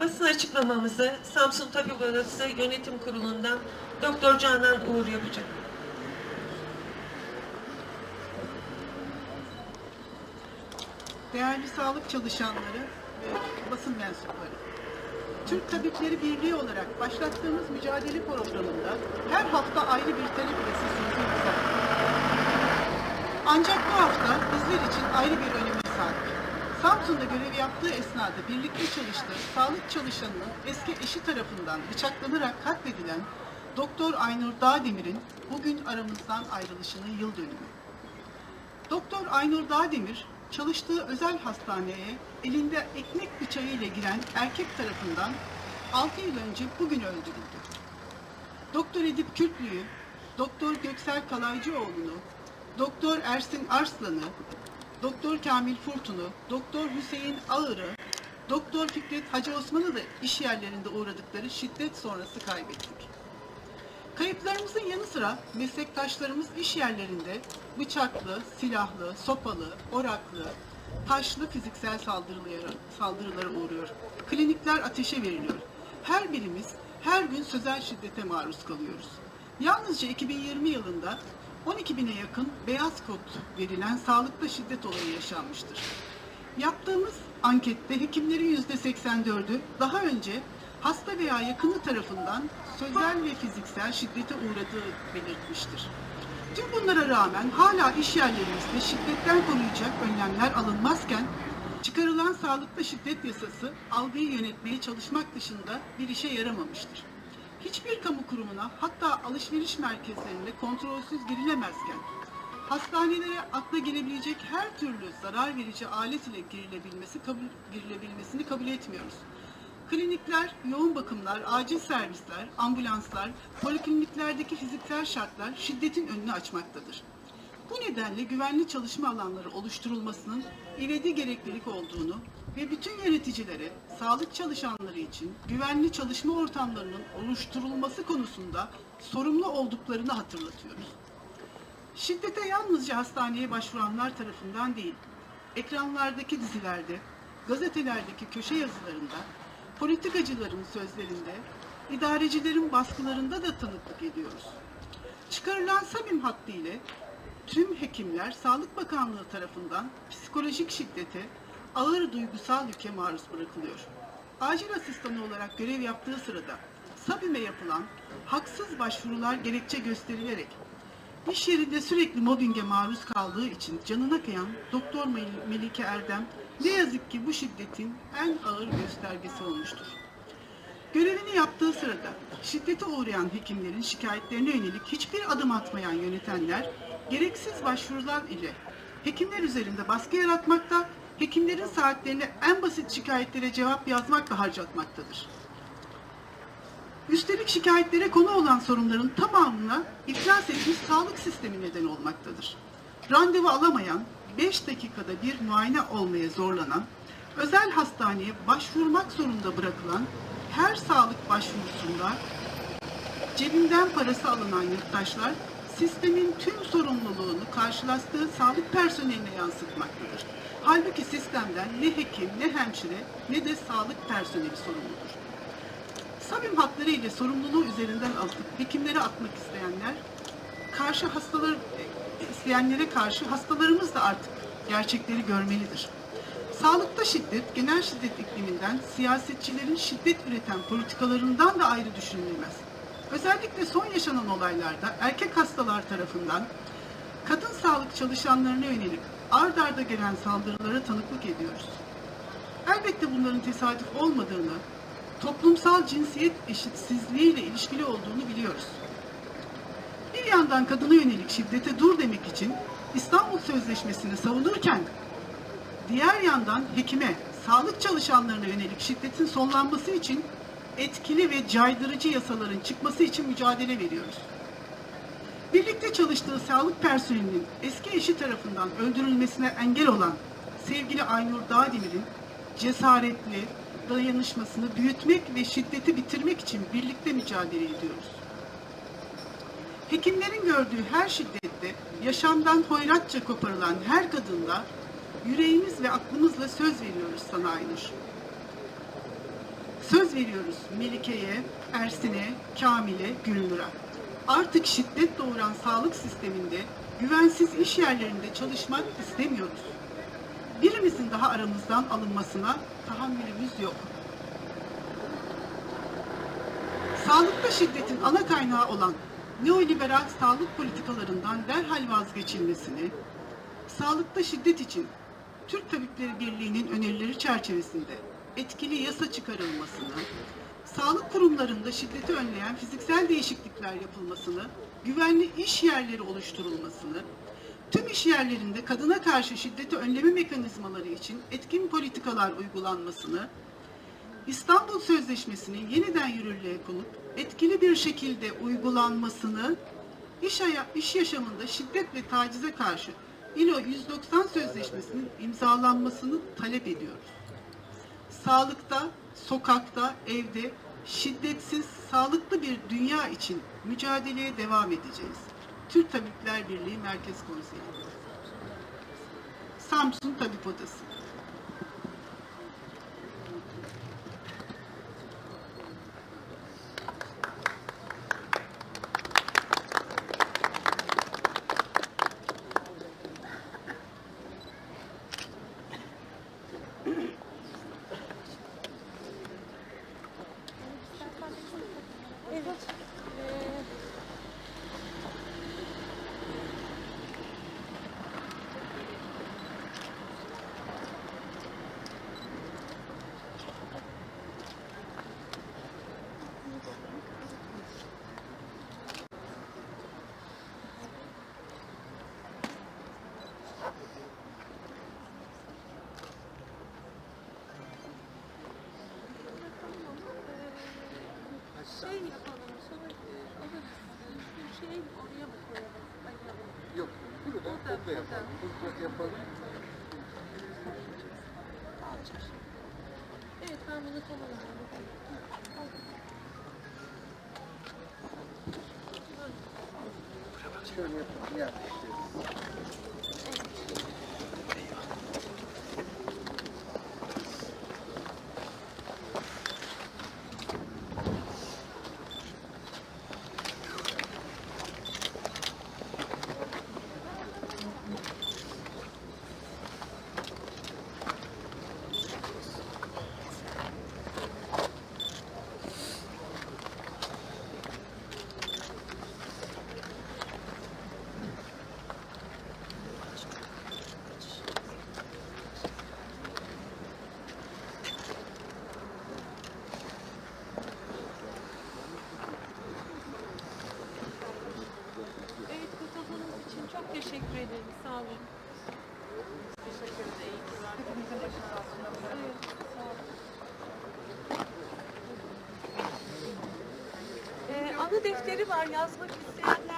Basın açıklamamızı Samsun Tabip Odası Yönetim Kurulu'ndan Doktor Canan Uğur yapacak. Değerli sağlık çalışanları ve basın mensupları. Türk Tabipleri Birliği olarak başlattığımız mücadele programında her hafta ayrı bir talep ile sesimizi yükselttik. Ancak bu hafta bizler için ayrı bir sahip. Samsun'da görev yaptığı esnada birlikte çalıştığı sağlık çalışanının eski eşi tarafından bıçaklanarak katledilen Doktor Aynur Dağdemir'in bugün aramızdan ayrılışının yıl dönümü. Doktor Aynur Dağdemir çalıştığı özel hastaneye elinde ekmek bıçağıyla giren erkek tarafından 6 yıl önce bugün öldürüldü. Doktor Edip Kürtlü'yü, Doktor Göksel Kalaycıoğlu'nu, Doktor Ersin Arslan'ı, Doktor Kamil Furtun'u, Doktor Hüseyin Ağır'ı, Doktor Fikret Hacı Osman'ı da iş yerlerinde uğradıkları şiddet sonrası kaybettik. Kayıplarımızın yanı sıra meslektaşlarımız iş yerlerinde bıçaklı, silahlı, sopalı, oraklı, taşlı fiziksel saldırılara, saldırılara uğruyor. Klinikler ateşe veriliyor. Her birimiz her gün sözel şiddete maruz kalıyoruz. Yalnızca 2020 yılında 12 bine yakın beyaz kod verilen sağlıkta şiddet olayı yaşanmıştır. Yaptığımız ankette hekimlerin %84'ü daha önce hasta veya yakını tarafından sözel ve fiziksel şiddete uğradığı belirtmiştir. Tüm bunlara rağmen hala iş yerlerimizde şiddetten koruyacak önlemler alınmazken çıkarılan sağlıkta şiddet yasası algıyı yönetmeye çalışmak dışında bir işe yaramamıştır. Hiçbir kamu kurumuna hatta alışveriş merkezlerinde kontrolsüz girilemezken hastanelere akla gelebilecek her türlü zarar verici alet ile girilebilmesi kabul, girilebilmesini kabul etmiyoruz. Klinikler, yoğun bakımlar, acil servisler, ambulanslar, polikliniklerdeki fiziksel şartlar şiddetin önünü açmaktadır. Bu nedenle güvenli çalışma alanları oluşturulmasının ivedi gereklilik olduğunu ve bütün yöneticilere sağlık çalışanları için güvenli çalışma ortamlarının oluşturulması konusunda sorumlu olduklarını hatırlatıyoruz. Şiddete yalnızca hastaneye başvuranlar tarafından değil, ekranlardaki dizilerde, gazetelerdeki köşe yazılarında, politikacıların sözlerinde, idarecilerin baskılarında da tanıklık ediyoruz. Çıkarılan Sabim hattı ile tüm hekimler Sağlık Bakanlığı tarafından psikolojik şiddete, ağır duygusal yüke maruz bırakılıyor. Acil asistanı olarak görev yaptığı sırada Sabim'e yapılan haksız başvurular gerekçe gösterilerek İş yerinde sürekli mobbinge maruz kaldığı için canına kıyan Doktor Mel- Melike Erdem ne yazık ki bu şiddetin en ağır göstergesi olmuştur. Görevini yaptığı sırada şiddete uğrayan hekimlerin şikayetlerine yönelik hiçbir adım atmayan yönetenler gereksiz başvurular ile hekimler üzerinde baskı yaratmakta, hekimlerin saatlerini en basit şikayetlere cevap yazmakla harcatmaktadır. Üstelik şikayetlere konu olan sorunların tamamına iflas etmiş sağlık sistemi neden olmaktadır. Randevu alamayan, 5 dakikada bir muayene olmaya zorlanan, özel hastaneye başvurmak zorunda bırakılan her sağlık başvurusunda cebinden parası alınan yurttaşlar sistemin tüm sorumluluğunu karşılaştığı sağlık personeline yansıtmaktadır. Halbuki sistemden ne hekim, ne hemşire, ne de sağlık personeli sorumludur. Sabim hakları ile sorumluluğu üzerinden alıp hekimlere atmak isteyenler, karşı hastalar isteyenlere karşı hastalarımız da artık gerçekleri görmelidir. Sağlıkta şiddet, genel şiddet ikliminden, siyasetçilerin şiddet üreten politikalarından da ayrı düşünülmez. Özellikle son yaşanan olaylarda erkek hastalar tarafından kadın sağlık çalışanlarına yönelik ard arda gelen saldırılara tanıklık ediyoruz. Elbette bunların tesadüf olmadığını, toplumsal cinsiyet eşitsizliği ile ilişkili olduğunu biliyoruz. Bir yandan kadına yönelik şiddete dur demek için İstanbul Sözleşmesi'ni savunurken diğer yandan hekime, sağlık çalışanlarına yönelik şiddetin sonlanması için etkili ve caydırıcı yasaların çıkması için mücadele veriyoruz. Birlikte çalıştığı sağlık personelinin eski eşi tarafından öldürülmesine engel olan sevgili Aynur Dağdemir'in cesaretli dayanışmasını büyütmek ve şiddeti bitirmek için birlikte mücadele ediyoruz. Hekimlerin gördüğü her şiddette yaşamdan hoyratça koparılan her kadında yüreğimiz ve aklımızla söz veriyoruz sana Aynur. Söz veriyoruz Melike'ye, Ersin'e, Kamil'e, Gülnur'a. Artık şiddet doğuran sağlık sisteminde, güvensiz iş yerlerinde çalışmak istemiyoruz. Birimizin daha aramızdan alınmasına tahammülümüz yok. Sağlıkta şiddetin ana kaynağı olan neoliberal sağlık politikalarından derhal vazgeçilmesini, sağlıkta şiddet için Türk Tabipleri Birliği'nin önerileri çerçevesinde etkili yasa çıkarılmasını, sağlık kurumlarında şiddeti önleyen fiziksel değişiklikler yapılmasını, güvenli iş yerleri oluşturulmasını, tüm iş yerlerinde kadına karşı şiddeti önleme mekanizmaları için etkin politikalar uygulanmasını, İstanbul Sözleşmesi'nin yeniden yürürlüğe konup etkili bir şekilde uygulanmasını, iş, iş yaşamında şiddet ve tacize karşı ILO 190 Sözleşmesi'nin imzalanmasını talep ediyoruz. Sağlıkta, sokakta, evde şiddetsiz, sağlıklı bir dünya için mücadeleye devam edeceğiz. Türk Tabipler Birliği Merkez Konseyi. Samsun Tabip Odası. Şey yapalım, sonra alırız. Bir şey oraya mı koyalım? Yok, burada Burada, burada yapalım. Burada yapalım. Evet, ben bunu tamamladım. Şöyle yapalım. Yani işte. Evet, katıldığınız için teşekkür ederim. Sağ olun. Teşekkür ederim. Hepimizin başı sağ sağ olun. Ee, anı defteri var. Yazmak isteyenler